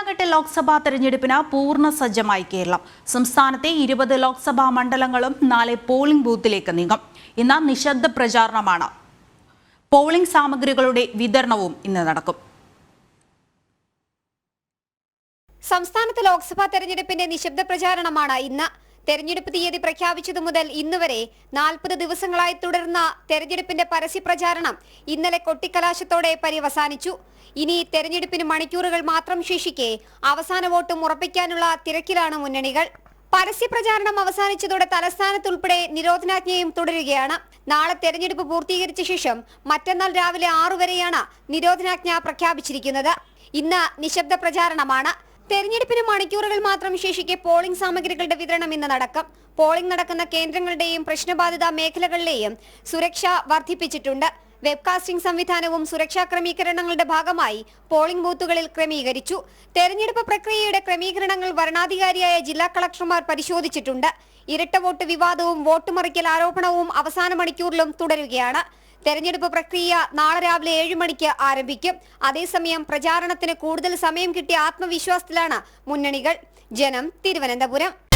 നാലാംഘട്ട ലോക്സഭാ തെരഞ്ഞെടുപ്പിന് പൂർണ സജ്ജമായി കേരളം. സംസ്ഥാനത്തെ ഇരുപത് ലോക്സഭാ മണ്ഡലങ്ങളും നാളെ പോളിംഗ് ബൂത്തിലേക്ക് നീങ്ങും. ഇന്ന് നിശബ്ദ പ്രചാരണമാണ്. പോളിംഗ് സാമഗ്രികളുടെ വിതരണവും ഇന്ന് നടക്കും. സംസ്ഥാനത്ത് ലോക്സഭാ തെരഞ്ഞെടുപ്പിന്റെ നിശബ്ദ പ്രചാരണമാണ് ഇന്ന് തെരഞ്ഞെടുപ്പ് തീയതി പ്രഖ്യാപിച്ചതു മുതൽ ഇന്ന് വരെ നാൽപ്പത് ദിവസങ്ങളായി തുടർന്ന തെരഞ്ഞെടുപ്പിന്റെ പരസ്യ പ്രചാരണം ഇന്നലെ കൊട്ടിക്കലാശത്തോടെ പര്യവസാനിച്ചു. ഇനി തെരഞ്ഞെടുപ്പിന് മണിക്കൂറുകൾ മാത്രം ശേഷിക്കെ അവസാന വോട്ടും ഉറപ്പിക്കാനുള്ള തിരക്കിലാണ് മുന്നണികൾ. പരസ്യ പ്രചാരണം അവസാനിച്ചതോടെ തലസ്ഥാനത്തുൾപ്പെടെ നിരോധനാജ്ഞയും തുടരുകയാണ്. നാളെ തെരഞ്ഞെടുപ്പ് പൂർത്തീകരിച്ച ശേഷം മറ്റന്നാൾ രാവിലെ ആറു വരെയാണ് നിരോധനാജ്ഞ പ്രഖ്യാപിച്ചിരിക്കുന്നത്. ഇന്ന് നിശബ്ദ പ്രചാരണമാണ്. തെരഞ്ഞെടുപ്പിന് മണിക്കൂറുകൾ മാത്രം ശേഷിക്കെ പോളിംഗ് സാമഗ്രികളുടെ വിതരണം ഇന്ന് നടക്കും. പോളിംഗ് നടക്കുന്ന കേന്ദ്രങ്ങളുടെയും പ്രശ്നബാധിത മേഖലകളിലെയും സുരക്ഷ വർദ്ധിപ്പിച്ചിട്ടുണ്ട്. വെബ്കാസ്റ്റിംഗ് സംവിധാനവും സുരക്ഷാ ക്രമീകരണങ്ങളുടെ ഭാഗമായി പോളിംഗ് ബൂത്തുകളിൽ ക്രമീകരിച്ചു. തെരഞ്ഞെടുപ്പ് പ്രക്രിയയുടെ ക്രമീകരണങ്ങൾ വരണാധികാരിയായ ജില്ലാ കളക്ടർമാർ പരിശോധിച്ചിട്ടുണ്ട്. ഇരട്ട വോട്ട് വിവാദവും വോട്ട് മറിക്കൽ ആരോപണവും അവസാന മണിക്കൂറിലും തുടരുകയാണ്. തെരഞ്ഞെടുപ്പ് പ്രക്രിയ നാളെ രാവിലെ ഏഴ് മണിക്ക് ആരംഭിക്കും. അതേസമയം പ്രചാരണത്തിന് കൂടുതൽ സമയം കിട്ടിയ ആത്മവിശ്വാസത്തിലാണ് മുന്നണികൾ. ജനം തിരുവനന്തപുരം.